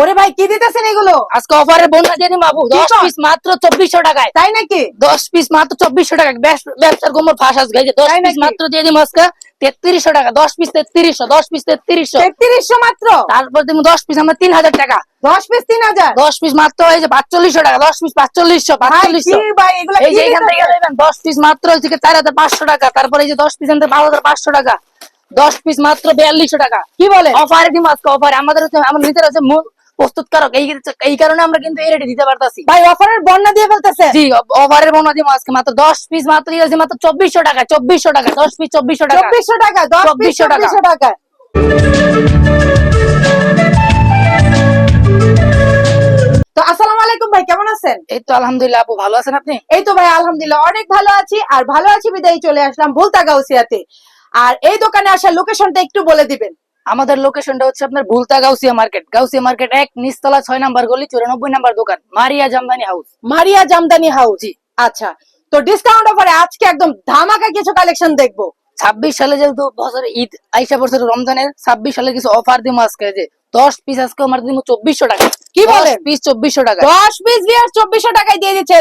ওরে ভাই কি দিতেছেন এগুলো? আজকে অফারে বন্যা দিয়ে দিন বাবু। দশ? পিস মাত্র চব্বিশশো টাকায়। তাই নাকি? দশ পিস মাত্র চব্বিশশো টাকা ব্যবসার কোমর ফাঁস দশ পিস মাত্র দিয়ে দিন আজকে। তেত্রিশশো টাকা। দশ পিস তেত্রিশশো দশ পিস তেত্রিশশো। তেত্রিশশো মাত্র? তারপর তুমি দশ পিস আমরা তিন হাজার টাকা। দশ পিস তিন হাজার? দশ পিস মাত্র এই যে পাঁচচল্লিশশো টাকা। দশ পিস পাঁচচল্লিশশো পাঁচচল্লিশশো। এই যে এখান থেকে দশ পিস মাত্র হচ্ছে চার হাজার পাঁচশো টাকা। তারপরে এই যে দশ পিস আনতে বারো হাজার পাঁচশো টাকা। দশ পিস মাত্র বিয়াল্লিশশো টাকা। কি বলে? অফারে দিন আজকে অফারে আমাদের হচ্ছে আমার নিজের হচ্ছে মূল প্রস্তুতকারক। এই এই কারণে আমরা কিন্তু এই রেটে দিতে পারতাছি। ভাই অফারের বন্যা দিয়ে ফেলতেছে। জি ওভারের বোনা দিব আজকে। মাত্র দশ পিস মাত্র মাত্র চব্বিশশো টাকা চব্বিশশো টাকা দশ পিস চব্বিশশো টাকা। চব্বিশশো টাকা দশ পিস 2400 টাকা। টাকা। তো আসসালামু আলাইকুম ভাই কেমন আছেন? এই তো আলহামদুলিল্লাহ আপু ভালো আছেন আপনি? এই তো ভাই আলহামদুলিল্লাহ অনেক ভালো আছি। আর ভালো আছি বিদায় চলে আসলাম ভুলতা গাউসিয়াতে আর এই দোকানে আসার লোকেশনটা একটু বলে দিবেন। আমাদের লোকেশনটা হচ্ছে আপনার ভুলতা গাউসিয়া মার্কেট গাউসিয়া মার্কেট এক নিচতলা ছয় নাম্বার গলি চুরানব্বই নাম্বার দোকান Maria Jamdani house Maria Jamdani house আচ্ছা তো ডিসকাউন্ট অফারে আজকে একদম ধামাকা কিছু কালেকশন দেখব। ছাব্বিশ সালে যেহেতু বছর ঈদ আইসা বছর রমজানের ছাব্বিশ সালে কিছু অফার দিব আজকে যে দশ পিস আজকে আমার দিব চব্বিশশো টাকা। কি বলেন? পিস চব্বিশশো টাকা। দশ পিস বিয়ার চব্বিশশো টাকায় দিয়ে দিচ্ছে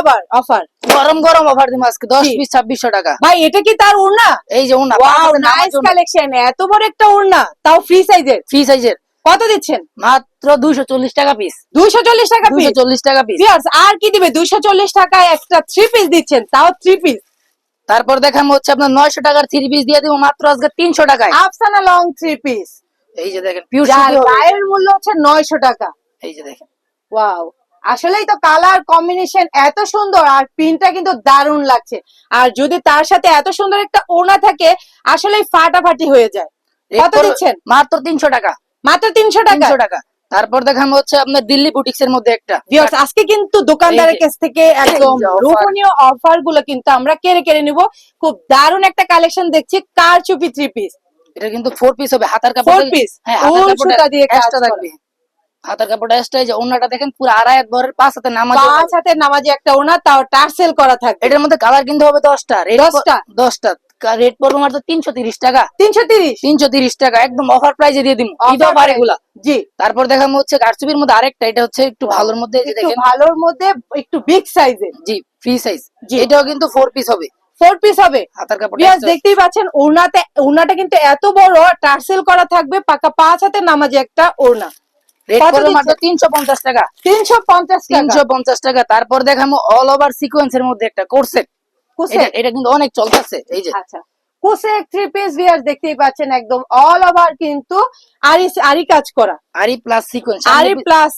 অফার অফার গরম গরম অফার দিব আজকে দশ পিস ছাব্বিশশো টাকা। ভাই এটা কি তার উড়না? এই যে ওয়াও নাইস কালেকশন এত বড় একটা উড়না তাও ফ্রি সাইজের ফ্রি সাইজের কত দিচ্ছেন? মাত্র দুইশো চল্লিশ টাকা পিস দুইশো চল্লিশ টাকা পিস চল্লিশ টাকা পিস আর কি দিবে? দুইশো চল্লিশ টাকায় একটা থ্রি পিস দিচ্ছেন তাও থ্রি পিস তারপর দেখাম হচ্ছে আপনার নয়শো টাকার থ্রি পিস দিয়ে দিব মাত্র আজকে তিনশো টাকায়। আফসানা লং থ্রি পিস এই যে দেখেন পিওর গায়ের মূল্য হচ্ছে নয়শো টাকা। এই যে দেখেন। ওয়াও আসলেই তো কালার কম্বিনেশন এত সুন্দর আর প্রিন্টটা কিন্তু দারুণ লাগছে। আর যদি তার সাথে এত সুন্দর একটা ওনা থাকে আসলেই ফাটাফাটি হয়ে যায়। কত দিচ্ছেন? মাত্র তিনশো টাকা। মাত্র তিনশো টাকা? টাকা। তারপর দেখাম হচ্ছে আপনার দিল্লি বুটিক্স এর মধ্যে একটা আজকে কিন্তু দোকানদারের কাছ থেকে একদম এই যে offer। লোভনীয় অফারগুলো কিন্তু আমরা কেড়ে কেড়ে নিব খুব দারুণ একটা কালেকশন দেখছি কার চুপি থ্রি পিস এটা কিন্তু ফোর পিস হবে হাতার কাপড় Four piece? হ্যাঁ হাতার কাপড়টা দিয়ে কাজ extra করা। থাকবে হাতার কাপড়টা এক্সট্রা যে ওন্নাটা দেখেন পুরো আড়াই হাত ভরের পাঁচ হাতে নামাজ পাঁচ হাতে নামাজি একটা ওনা তাও টার্সেল করা থাকবে এটার মধ্যে কালার কিন্তু হবে দশটা দশটা? দশটা রেট পড়বে মাত্র তিনশো তিরিশ টাকা। তিনশো তিরিশ? তিনশো তিরিশ টাকা একদম অফার প্রাইজে দিয়ে দিন ঈদ অফার এগুলা জি। তারপর দেখাম হচ্ছে কারচুপির মধ্যে আরেকটা এটা হচ্ছে একটু ভালোর মধ্যে দেখেন। ভালোর মধ্যে একটু বিগ সাইজের জি ফ্রি সাইজ জি। এটাও কিন্তু ফোর পিস হবে। ফোর পিস হবে। হাতার কাপড় দেখতেই পাচ্ছেন ওড়নাতে ওড়নাটা কিন্তু এত বড় টার্সেল করা থাকবে পাকা পাঁচ হাতে নামাজি একটা ওড়না। রেট কত পড়বে দিচ্ছে? মাত্র তিনশো পঞ্চাশ টাকা। তিনশো পঞ্চাশ তিনশো পঞ্চাশ টাকা। তারপর দেখামো অল ওভার সিকোয়েন্সের মধ্যে একটা কোর্সেট এটা এটা কিন্তু অনেক চলতেছে এই যে। আচ্ছা। কোসেক থ্রি পিস ভিয়ার দেখতেই পাচ্ছেন একদম অল ওভার কিন্তু আরি আরি কাজ করা। Aari plus sequence aari plus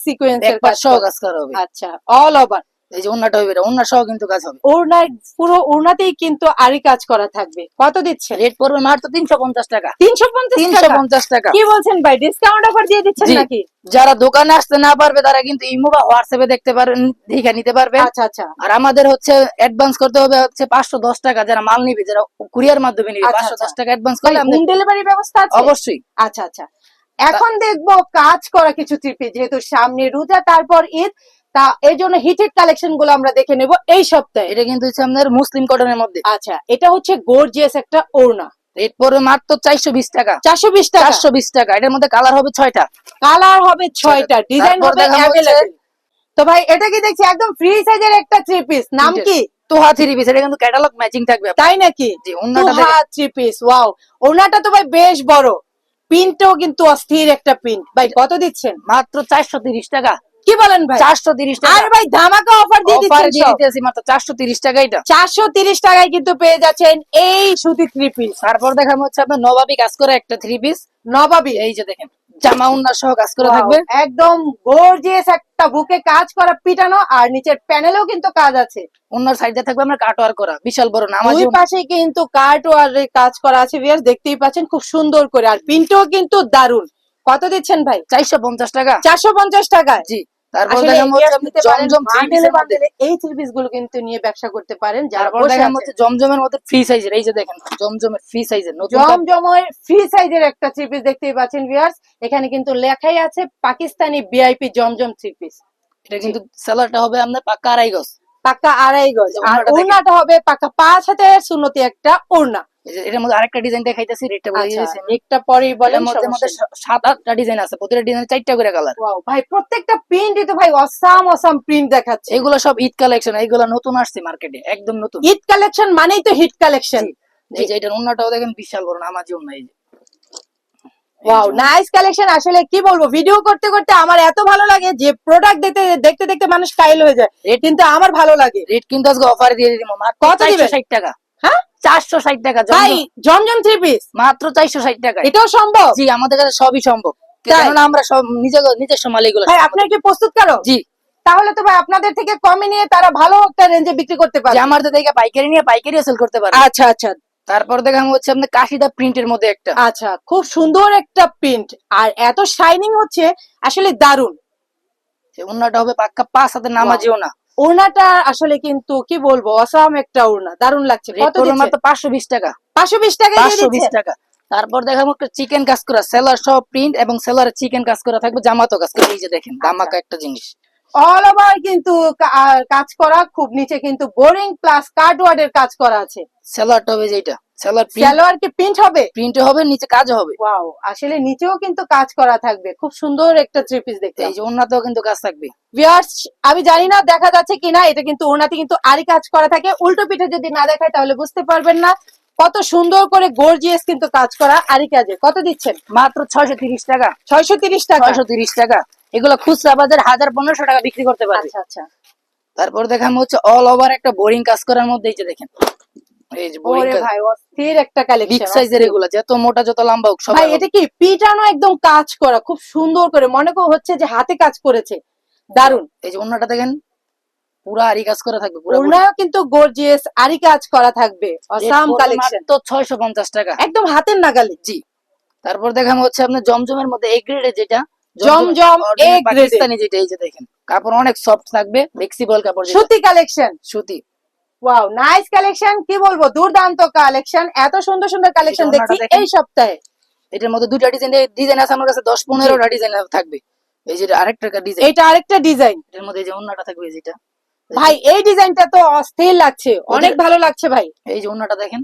সহ করা। কাজ করা হবে। আচ্ছা অল ওভার এই যে অন্যটা হবে এটা সহ কিন্তু কাজ হবে। ওড়নার পুরো ওড়নাতেই কিন্তু আরি কাজ করা থাকবে। কত দিচ্ছে? রেট পড়বে মাত্র তিনশো পঞ্চাশ টাকা। তিনশো পঞ্চাশ তিনশো পঞ্চাশ টাকা। কি বলছেন ভাই ডিসকাউন্ট অফার দিয়ে দিচ্ছেন নাকি? যারা দোকানে আসতে না পারবে তারা কিন্তু ইমো বা হোয়াটসঅ্যাপে দেখতে পারেন দেখে নিতে পারবে আচ্ছা আচ্ছা। আর আমাদের হচ্ছে অ্যাডভান্স করতে হবে হচ্ছে পাঁচশো দশ টাকা যারা মাল নিবে যারা কুরিয়ার মাধ্যমে নিবে আচ্ছা, পাঁচশো দশ আচ্ছা। টাকা অ্যাডভান্স করলে হোম ডেলিভারি ব্যবস্থা আছে? অবশ্যই। আচ্ছা আচ্ছা। এখন দেখব কাজ করা কিছু থ্রি যেহেতু সামনে রোজা তারপর ঈদ। তা এই জন্য হিটেড কালেকশনগুলো আমরা দেখে নেব এই সপ্তাহে। এটা কিন্তু হচ্ছে আপনার মুসলিম কটনের মধ্যে। আচ্ছা এটা হচ্ছে গর্জিয়াস একটা ওড়না। পড়বে মাত্র চারশো বিশ টাকা। চারশো বিশ টাকা? চারশো বিশ টাকা। এটার মধ্যে কালার হবে ছয়টা। কালার হবে ছয়টা। ডিজাইন হবে তো ভাই এটা কি দেখছি? একদম ফ্রি সাইজের একটা থ্রি পিস নাম কি? তোহা থ্রি পিস এটা কিন্তু ক্যাটালগ ম্যাচিং থাকবে। তাই নাকি? দেখেন। থ্রি পিস ওয়াও ওড়নাটা তো ভাই বেশ বড়। পিনটাও কিন্তু অস্থির একটা পিন ভাই কত দিচ্ছেন? মাত্র চারশো তিরিশ টাকা। কি বলেন ভাই? চারশো তিরিশ টাকা। আর ভাই ধামাকা অফার দিয়ে অফার দিয়ে দিতেছি মাত্র চারশো তিরিশ টাকা এটা চারশো তিরিশ টাকায় কিন্তু পেয়ে যাচ্ছেন এই সুতি থ্রি পিস তারপর দেখাবো হচ্ছে আপনার নবাবি কাজ করে একটা থ্রি পিস নবাবি এই যে দেখেন জামা সহ কাজ করে থাকবে। একদম গর্জিয়াস একটা বুকে কাজ করা পিটানো আর নিচের প্যানেলেও কিন্তু কাজ আছে। উন্নার সাইডে থাকবে আমরা কাটোয়ার করা বিশাল বড় নামাজি দুই পাশে কিন্তু কার্ট ওয়ারের কাজ করা আছে ভিউয়ার্স দেখতেই পাচ্ছেন খুব সুন্দর করে। আর প্রিন্টও কিন্তু দারুণ কত দিচ্ছেন ভাই? চারশো পঞ্চাশ টাকা। চারশো পঞ্চাশ টাকায়? জি। তারপর হচ্ছে জমজম এই থ্রি পিসগুলো কিন্তু নিয়ে ব্যবসা করতে পারেন যারা বসে হচ্ছে জমজমের মধ্যে ফ্রি সাইজের এই যে দেখেন জমজমের ফ্রি সাইজের জমজমের ফ্রি সাইজের একটা থ্রি পিস দেখতেই পাচ্ছেন ভিউয়ার্স এখানে কিন্তু লেখাই আছে Pakistani VIP Zamzam three piece এটা কিন্তু সেলারটা হবে আপনার পাক্কা আড়াই গজ। পাক্কা আড়াই গজ। আর ওড়নাটা হবে পাক্কা পাঁচ হাতের সুন্নতি একটা ওড়না। এটার মধ্যে আরেকটা ডিজাইন দেখাইতেছি রেটটা বলে আচ্ছা। দিয়েছি। একটা পরেই বলেন মধ্যে মধ্যে সাত আটটা ডিজাইন আছে প্রতিটা ডিজাইনে চারটা করে কালার ওয়াও ভাই প্রত্যেকটা প্রিন্টই তো ভাই অসাম অসাম প্রিন্ট দেখাচ্ছে। এগুলো সব ঈদ কালেকশন এগুলো নতুন আসছে মার্কেটে একদম নতুন। ঈদ কালেকশন মানেই তো হিট কালেকশন এই যে এটার অন্যটাও দেখেন বিশাল বড় নামাজি অন্য এই যে। ওয়াও নাইস কালেকশন আসলে কি বলব ভিডিও করতে করতে আমার এত ভালো লাগে যে প্রোডাক্ট দেখতে দেখতে দেখতে মানুষ কাইল হয়ে যায়। কিন্তু আমার ভালো লাগে। রেট কিন্তু আজকে অফার দিয়ে দিব মাত্র কত দিবেন? চারশো ষাট টাকা। হ্যাঁ? চারশো ষাট টাকা ভাই জমজম। থ্রি পিস মাত্র চারশো ষাট টাকা এটাও সম্ভব? জি আমাদের কাছে সবই সম্ভব। কেননা আমরা সব নিজে নিজস্ব মাল এগুলো ভাই সব আপনার কি প্রস্তুত কারও? জি। তাহলে তো ভাই আপনাদের থেকে কমে নিয়ে তারা ভালো একটা রেঞ্জে বিক্রি করতে পারে আমার তো দেখে পাইকারি নিয়ে পাইকারি সেল করতে পারে আচ্ছা আচ্ছা। তারপর দেখাম হচ্ছে আপনার কাশিদা প্রিন্টের মধ্যে একটা। আচ্ছা খুব সুন্দর একটা প্রিন্ট আর এত শাইনিং হচ্ছে আসলে দারুণ যে অন্যটা হবে পাক্কা পাঁচ হাতের নামাজিও না। ওড়নাটা আসলে কিন্তু কি বলব অসম একটা ওড়না দারুণ লাগছে। মাত্র পাঁচশো বিশ টাকা। পাঁচশো বিশ টাকা পাঁচশো বিশ টাকা। তারপর দেখাবো একটা চিকেন কাজ করা সেলার সব প্রিন্ট এবং সেলার চিকেন কাজ করা থাকবে জামাতো কাজ করা এই যে দেখেন আচ্ছা। একটা জিনিস। অল ওভার কিন্তু কাজ করা খুব নিচে কিন্তু বোরিং প্লাস কার্ডওয়ার্ড এর কাজ করা আছে সেলার টবে যেটা সেলার প্রিন্ট সালোয়ার কি প্রিন্ট হবে প্রিন্টে হবে নিচে কাজ হবে। ওয়াও আসলে নিচেও কিন্তু কাজ করা থাকবে। খুব সুন্দর একটা থ্রি পিস দেখতে এই যে অন্যতেও কিন্তু কাজ থাকবে। ভিউয়ার্স আমি জানি না দেখা যাচ্ছে কিনা এটা কিন্তু ওনাতে কিন্তু আরই কাজ করা থাকে। উল্টো পিঠে যদি না দেখায় তাহলে বুঝতে পারবেন না। কত সুন্দর করে গর্জিয়াস কিন্তু কাজ করা আরই কাজে। কত দিচ্ছেন? মাত্র ছয়শো তিরিশ টাকা। ছয়শো তিরিশ টাকা? ছয়শো তিরিশ টাকা। এগুলো খুচরা বাজার হাজার পনেরোশো টাকা বিক্রি করতে পারবে। আচ্ছা আচ্ছা। তারপর দেখাম হচ্ছে অল ওভার একটা বোরিং কাজ করার মধ্যে এই যে দেখেন। এই যে ভাই অস্থির একটা বিগ সাইজের এগুলো যত মোটা যত লম্বা হোক ভাই এটা কি পিটানো একদম কাজ করা খুব সুন্দর করে মনে হচ্ছে যে হাতে কাজ করেছে। দারুণ এই যে অন্যটা দেখেন পুরা আরি কাজ করা থাকবে পুরা ওনাও কিন্তু গর্জিয়াস আরই কাজ করা থাকবে অসাম কালেকশন তো ছয়শো পঞ্চাশ টাকা। একদম হাতের নাগালে। জি। তারপর দেখাম হচ্ছে আপনার জমজমের মধ্যে এ যেটা জমজম যেটা এই যে দেখেন। কাপড় অনেক সফট থাকবে ফ্লেক্সিবল কাপড় সুতি কালেকশন সুতি। ওয়াও নাইস কালেকশন কি বলব? দুর্দান্ত কালেকশন এত সুন্দর সুন্দর কালেকশন দেখছি এই সপ্তাহে। এটার মধ্যে দুইটা ডিজাইন ডিজাইন আছে আমার কাছে দশ পনেরোটা ডিজাইন থাকবে। এই যে আরেকটা ডিজাইন এটা আরেকটা ডিজাইন এটার মধ্যে যে অন্যটা থাকবে যেটা ভাই এই ডিজাইনটা তো অস্থির লাগছে। অনেক ভালো লাগছে ভাই। এই যে অন্যটা দেখেন।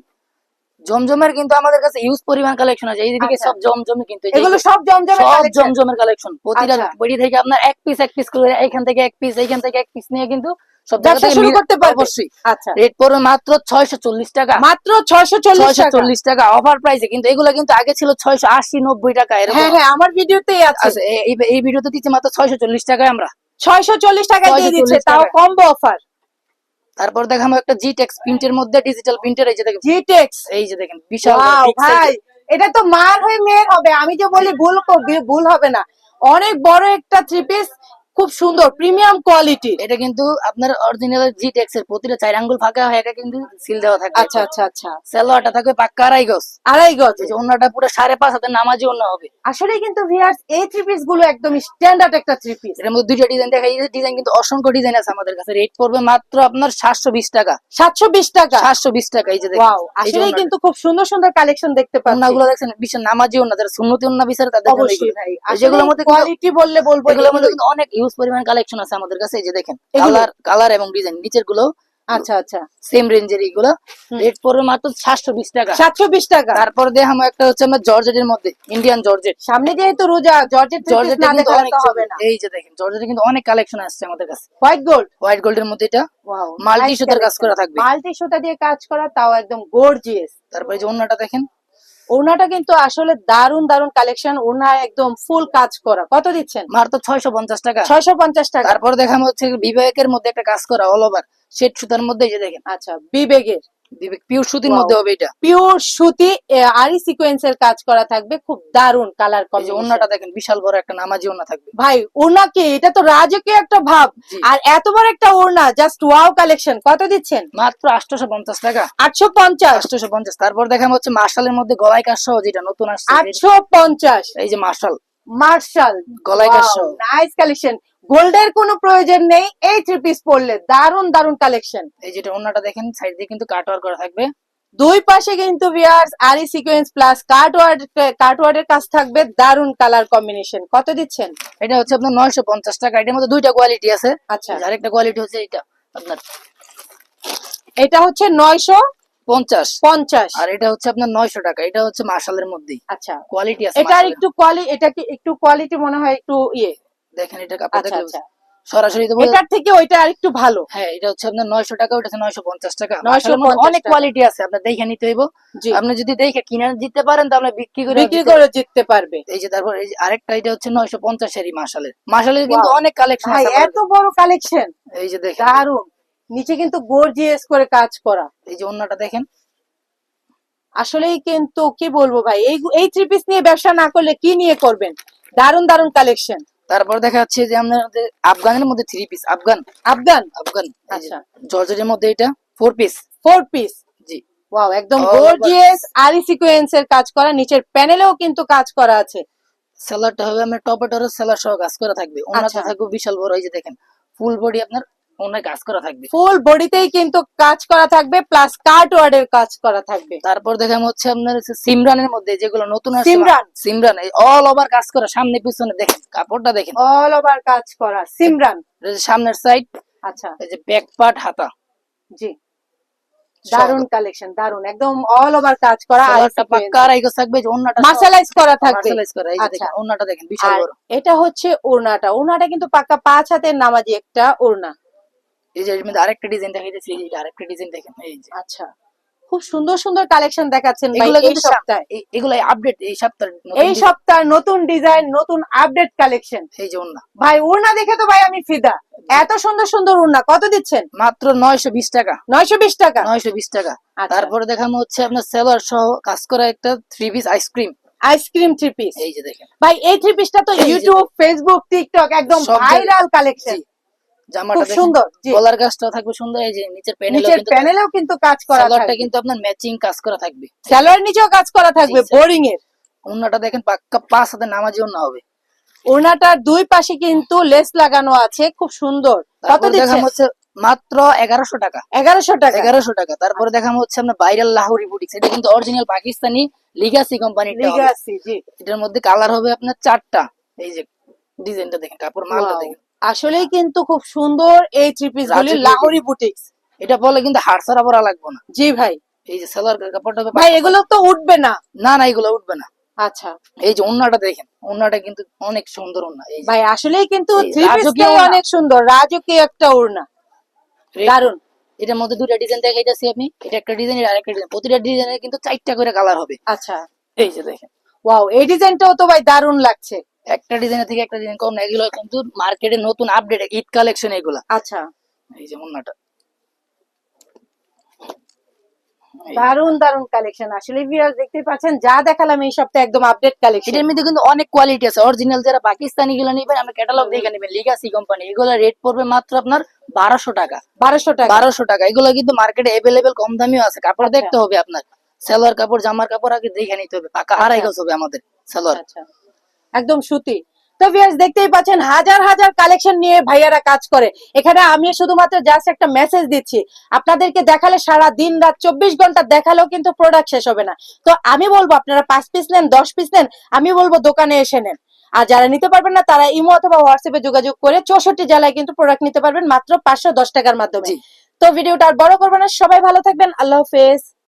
জমজমের কিন্তু আমাদের কাছে ইউজ পরিমাণ কালেকশন আছে। এইদিকে আচ্ছা। সব জমজমে কিন্তু এগুলো সব জমজমের সব কালেকশন জমজমের কালেকশন প্রতিটা আচ্ছা। বডি থেকে আপনার এক পিস এক পিস করে এখান থেকে এক পিস এইখান থেকে এক পিস নিয়ে কিন্তু সব জায়গা শুরু করতে পারবে। অবশ্যই। আচ্ছা। রেট পড়বে মাত্র ছয়শো চল্লিশ টাকা। মাত্র ছয়শো চল্লিশ ছয়শো টাকা চল্লিশ টাকা অফার প্রাইসে কিন্তু এগুলো কিন্তু আগে ছিল ছয়শো আশি নব্বই টাকা এরকম। হ্যাঁ হ্যাঁ আমার ভিডিওতেই আছে। আচ্ছা এই এই ভিডিওতে দিচ্ছে মাত্র ছয়শো চল্লিশ টাকায় আমরা। ছয়শো চল্লিশ দিয়ে দিচ্ছে তাও কম্বো অফার তারপর দেখাবো একটা জি টেক্স প্রিন্টের মধ্যে ডিজিটাল প্রিন্টার এই যে দেখেন। জিটেক্স এই যে দেখেন বিশাল ভাই এটা তো মার হয়ে মেয়ের হবে। আমি যে বলি ভুল ভুল হবে না। অনেক বড় একটা থ্রি পিস খুব সুন্দর প্রিমিয়াম কোয়ালিটি এটা কিন্তু আপনার অরিজিনাল জি টেক্স এর প্রতিটা চার আঙ্গুল ফাঁকা হয়ে এটা কিন্তু সিল দেওয়া থাকবে আচ্ছা আচ্ছা আচ্ছা। সেলোয়ারটা থাকবে পাক্কা আড়াই গজ। আড়াই গজ। এই অন্যটা পুরো সাড়ে পাঁচ হাতের নামাজি অন্য হবে। আসলে কিন্তু ভিয়ার্স এই থ্রি পিসগুলো একদম স্ট্যান্ডার্ড একটা থ্রি পিস এর মধ্যে দুইটা ডিজাইন দেখা যায় ডিজাইন কিন্তু অসংখ্য ডিজাইন আছে আমাদের কাছে। রেট পড়বে মাত্র আপনার সাতশো বিশ টাকা। সাতশো বিশ টাকা? সাতশো বিশ টাকা এই যে ওয়াও আসলে কিন্তু খুব সুন্দর সুন্দর কালেকশন দেখতে পাচ্ছি। অন্যগুলো দেখছেন বিশাল নামাজি অন্য যারা সুন্নতি অন্য বিচারে তাদের অবশ্যই ভাই। এই যেগুলোর মধ্যে কোয়ালিটি বললে বলব এগুলোর মধ্যে কিন্তু অনেক ইউজ পরিমাণ কালেকশন আছে আমাদের কাছে এই যে দেখেন কালার কালার এবং ডিজাইন নিচেরগুলো আচ্ছা। আচ্ছা সেম রেঞ্জের এইগুলো। রেট পড়বে মাত্র সাতশো বিশ টাকা। সাতশো বিশ টাকা? তারপর দেখাম একটা হচ্ছে আমরা জর্জেটের মধ্যে ইন্ডিয়ান জর্জেট। সামনে যেহেতু রোজা জর্জেট জর্জেট কিন্তু অনেক হবে না। এই যে দেখেন জর্জেটের কিন্তু অনেক কালেকশন আসছে আমাদের কাছে। হোয়াইট গোল্ড হোয়াইট গোল্ডের মধ্যে এটা। মাল্টি সুতার কাজ করা থাকবে। মাল্টি সুতা দিয়ে কাজ করা তাও একদম গর্জিয়াস তারপরে যে অন্যটা দেখেন ওনাটা কিন্তু আসলে দারুণ দারুণ কালেকশন ওনা একদম ফুল কাজ করা। কত দিচ্ছেন? মাত্র ছয়শো পঞ্চাশ টাকা। ছয়শো পঞ্চাশ টাকা। তারপর দেখা হচ্ছে বিবেকের মধ্যে একটা কাজ করা অল ওভার সেট সুতার মধ্যে যে দেখেন। আচ্ছা বিবেকের। বিবেক পিওর সুতির মধ্যে হবে এটা। পিওর সুতি আরি সিকোয়েন্সের কাজ করা থাকবে। খুব দারুণ কালার যে কম্বিনেশন দেখেন বিশাল বড় একটা নামাজি অন্য থাকবে। ভাই ওনাকে এটা তো রাজকীয় একটা ভাব। আর এত বড় একটা ওড়না জাস্ট ওয়াও কালেকশন কত দিচ্ছেন? মাত্র আটশোশো পঞ্চাশ টাকা। আটশো পঞ্চাশ আটশোশো পঞ্চাশ। তারপর দেখাম হচ্ছে মার্শালের মধ্যে গলায় কাজ সহ যেটা নতুন আসছে। আটশো পঞ্চাশ এই যে মার্শাল। মার্শাল গলায় নাইস কালেকশন গোল্ডের কোনো প্রয়োজন নেই এই থ্রি পিস পরলে দারুণ দারুণ কালেকশন এই যেটা অন্যটা দেখেন সাইড দিয়ে কিন্তু কাটওয়ার করা থাকবে। দুই পাশে কিন্তু ভিয়ার্স আরি সিকোয়েন্স প্লাস কাটওয়ার্ড কাটওয়ার্ডের কাজ থাকবে দারুণ কালার কম্বিনেশন কত দিচ্ছেন? এটা হচ্ছে আপনার নয়শো পঞ্চাশ টাকা এটার মধ্যে দুইটা কোয়ালিটি আছে। আচ্ছা। আরেকটা কোয়ালিটি হচ্ছে এটা আপনার। এটা হচ্ছে নয়শো পঞ্চাশ। পঞ্চাশ। আর এটা হচ্ছে আপনার নয়শো টাকা এটা হচ্ছে মার্শালের মধ্যেই। আচ্ছা। কোয়ালিটি আছে এটার একটু কোয়ালি এটা কি একটু কোয়ালিটি মনে হয় একটু ইয়ে? দেখেন এটা কাপড় আচ্ছা আচ্ছা। সরাসরি তো এটার থেকে ওইটা আর একটু ভালো। হ্যাঁ এটা হচ্ছে আপনার নয়শো টাকা হচ্ছে নয়শো পঞ্চাশ টাকা। 950 অনেক কোয়ালিটি আছে আপনার দেখে নিতে হইব। আপনি যদি দেখে কিনে জিততে পারেন তো তাহলে বিক্রি করে বিক্রি করে জিততে পারবে। এই যে তারপর এই যে আরেকটা এটা হচ্ছে নয়শো পঞ্চাশেরই মার্শালের মার্শালের কিন্তু অনেক কালেকশন এত বড় কালেকশন এই যে দেখেন। দারুণ নিচে কিন্তু গর্জিয়াস করে কাজ করা। এই যে অন্যটা দেখেন। আসলেই কিন্তু কি বলব ভাই এই এই থ্রি পিস নিয়ে ব্যবসা না করলে কি নিয়ে করবেন? দারুণ দারুণ কালেকশন তারপর দেখা যাচ্ছে যে আমাদের আফগানের মধ্যে three piece Afghan. Afghan? Afghan আচ্ছা। জর্জেটের মধ্যে এটা ফোর পিস ফোর পিস জি। ওয়াও একদম গর্জিয়াস আরি সিকোয়েন্স এর কাজ করা। নিচের প্যানেলেও কিন্তু কাজ করা আছে। সেলারটা হবে টপ এটারও সেলার সহ কাজ করা থাকবে। ওনাটা আচ্ছা। থাকবে বিশাল বড় এই যে দেখেন। ফুল বডি আপনার ওনার কাজ করা থাকবে। ফুল বডিতেই কিন্তু কাজ করা থাকবে প্লাস কার্ড ওয়ার্ডের কাজ করা থাকবে। তারপর দেখাম হচ্ছে আপনার সিমরানের মধ্যে যেগুলো নতুন সিমরান। সিমরান অল ওভার কাজ করা সামনে পিছনে দেখেন কাপড়টা দেখেন। অল ওভার কাজ করা সিমরান। সামনের সাইড আচ্ছা। এই যে ব্যাক পার্ট হাতা। জি। দারুণ কালেকশন দারুণ একদম অল ওভার কাজ করা আর সালোয়ারটা পাক্কা আড়াই গজ থাকবে যে ওন্নাটা মার্শালাইজ করা থাকবে। মার্শালাইজ করা এই আচ্ছা। দেখেন ওন্নাটা দেখেন বিশাল বড়। এটা হচ্ছে ওড়নাটা। ওড়নাটা কিন্তু পাক্কা পাঁচ হাতের নামাজি একটা ওড়না। এই যে এর মধ্যে আরেকটা ডিজাইন দেখাইতেছি এই যে আরেকটা ডিজাইন দেখেন এই যে। আচ্ছা। খুব সুন্দর সুন্দর কালেকশন দেখাচ্ছেন এগুলো কিন্তু সপ্তাহে এগুলো আপডেট এই সপ্তাহে এই। নতুন ডিজাইন নতুন আপডেট কালেকশন এই যে ভাই দেখে তো ভাই আমি ফিদা। এত সুন্দর সুন্দর ওড়না। কত দিচ্ছেন? মাত্র নয়শো বিশ টাকা। নয়শো বিশ টাকা? নয়শো বিশ টাকা। আচ্ছা। তারপরে দেখানো হচ্ছে আপনার সেলার সহ কাজ করা একটা three piece ice cream ice cream three piece এই যে দেখেন। ভাই এই থ্রি পিসটা তো ইউটিউব ফেসবুক টিকটক একদম ভাইরাল কালেকশন। জামাটা সুন্দর থাকবে সুন্দর এই যে নিচের প্যানেলও নিচের প্যানেলেও কিন্তু কাজ করা থাকবে। কিন্তু আপনার ম্যাচিং কাজ করা থাকবে। স্যালোয়ার নিচেও কাজ করা থাকবে বোরিং এর। দেখেন পাক্কা পাঁচ হাতে নামাজি হবে। ওড়নাটার দুই পাশে কিন্তু লেস লাগানো আছে খুব সুন্দর। কত দিচ্ছেন হচ্ছে মাত্র এগারোশো টাকা। এগারোশো টাকা। এগারোশো টাকা। তারপরে দেখাম হচ্ছে আপনার ভাইরাল লাহোরি বুটিক্স এটা কিন্তু original Pakistani legacy company legacy জি। এটার মধ্যে কালার হবে আপনার চারটা। এই যে ডিজাইনটা দেখেন কাপড় মালটা দেখেন। আসলেই কিন্তু খুব সুন্দর এই থ্রি পিস গুলি লাহোরি বুটিক্স এটা বলে কিন্তু হাড়সারা পরা লাগবে না। জি ভাই। এই যে সালোয়ার কাপড়টা ভাই এগুলো তো উঠবে না। না না এগুলো উঠবে না। আচ্ছা। এই যে ওন্নাটা দেখেন ওন্নাটা কিন্তু অনেক সুন্দর ওন্না ভাই আসলেই কিন্তু থ্রি অনেক সুন্দর রাজকীয় একটা ওড়না। দারুণ এটার মধ্যে দুটো ডিজাইন দেখাইতেছি আপনি এটা একটা ডিজাইন আর একটা ডিজাইন প্রতিটা ডিজাইনের কিন্তু চারটা করে কালার হবে। আচ্ছা। এই যে দেখেন। ওয়াও এই ডিজাইনটাও তো ভাই দারুণ লাগছে। একটা ডিজাইনের থেকে একটা ডিজাইন কম না এগুলো কিন্তু মার্কেটে নতুন আপডেট ঈদ কালেকশন এগুলা। আচ্ছা। এই যে ওন্নাটা এই- দারুণ দারুণ কালেকশন আসলে ভিউয়ার্স দেখতে পাচ্ছেন যা দেখালাম এই সপ্তাহে একদম আপডেট কালেকশন এটার মধ্যে কিন্তু অনেক কোয়ালিটি আছে। অরিজিনাল যারা পাকিস্তানি গুলো নেবেন আমরা ক্যাটালগ দেখে নেবেন। লিগাসি কোম্পানি এগুলো রেট পড়বে মাত্র আপনার বারোশো টাকা। বারোশো টাকা। বারোশো টাকা। এগুলো কিন্তু মার্কেটে এভেলেবেল কম দামিও আছে। কাপড় আচ্ছা। দেখতে হবে আপনার। সালোয়ার কাপড় জামার কাপড় আগে দেখে নিতে হবে। পাকা আড়াই গজ হবে আমাদের সালোয়ার। আচ্ছা। একদম সুতি। তো ভিউয়ার্স দেখতেই পাচ্ছেন হাজার হাজার কালেকশন নিয়ে ভাইয়ারা কাজ করে। এখানে আমি শুধুমাত্র জাস্ট একটা মেসেজ দিচ্ছি। আপনাদেরকে দেখালে সারা দিন রাত চব্বিশ ঘণ্টা দেখালেও কিন্তু প্রোডাক্ট শেষ হবে না। তো আমি বলব আপনারা পাঁচ পিস নেন দশ পিস নেন আমি বলব দোকানে এসে নেন। আর যারা নিতে পারবেন না তারা ইমো অথবা হোয়াটসঅ্যাপে যোগাযোগ করে চৌষট্টি জেলায় কিন্তু প্রোডাক্ট নিতে পারবেন মাত্র পাঁচশো দশ টাকার মাধ্যমে। তো ভিডিওটা আর বড় করব না সবাই ভালো থাকবেন আল্লাহ হাফেজ।